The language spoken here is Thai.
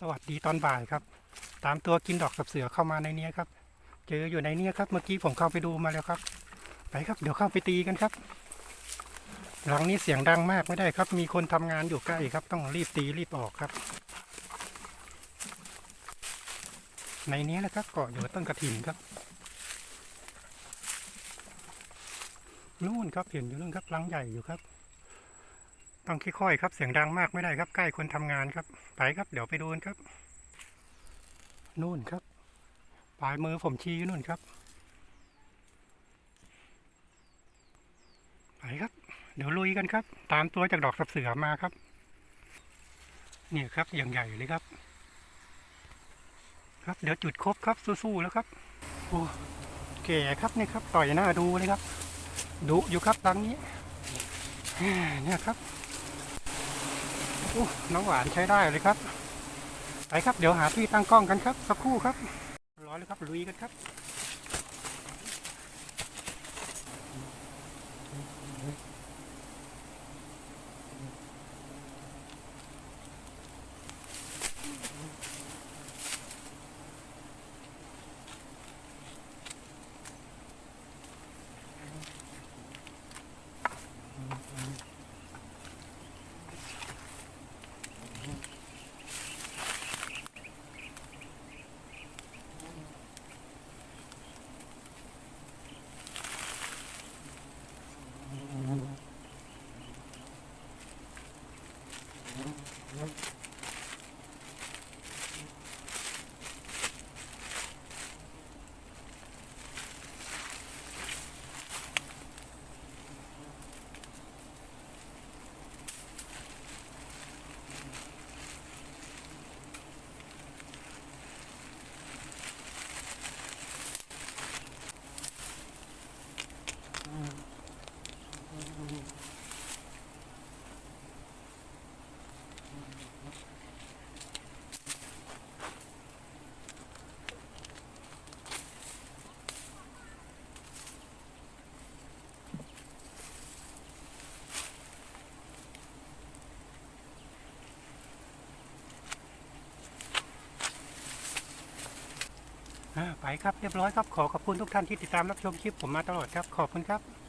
สวัสดีตอนบ่ายครับ ตามตัวกินดอกสับเสือเข้ามาในเนี้ยครับ เจออยู่ในเนี้ยครับ เมื่อกี้ผมเข้าไปดูมาแล้วครับ ไปครับ เดี๋ยวเข้าไปตีกันครับ หลังนี้เสียงดังมากไม่ได้ครับ มีคนทำงานอยู่ใกล้ครับ ต้องรีบตีรีบออกครับ ในนี้แหละครับเกาะอยู่ต้นกระถินครับนู่นครับเห็นอยู่นู่นครับรังใหญ่อยู่ครับ ต้องค่อยๆครับเสียงดังมากไม่ได้ครับใกล้คนทำงานครับ ไปครับเดี๋ยวไปดูนครับ นู่นครับ ปลายมือผมชี้อยู่นู่นครับ ไปครับ เดี๋ยวลุยกันครับ ตามตัวจากดอกสับเสือมาครับ เนี่ยครับอย่างใหญ่เลยครับ ครับเดี๋ยวจุดครบครับสู้ๆแล้วครับโอ้แก่ครับนี่ครับ ต่อยหน้าดูเลยครับดุอยู่ครับหลังนี้เนี่ยครับ น้ำหวานใช้ได้เลยครับ ไปครับ เดี๋ยวหาที่ตั้งกล้องกันครับ สักครู่ครับร้อยเลยครับลุยกันครับ ไปครับเรียบร้อยครับขอขอบคุณทุกท่านที่ติดตามรับชมคลิปผมมาตลอดครับขอบคุณครับ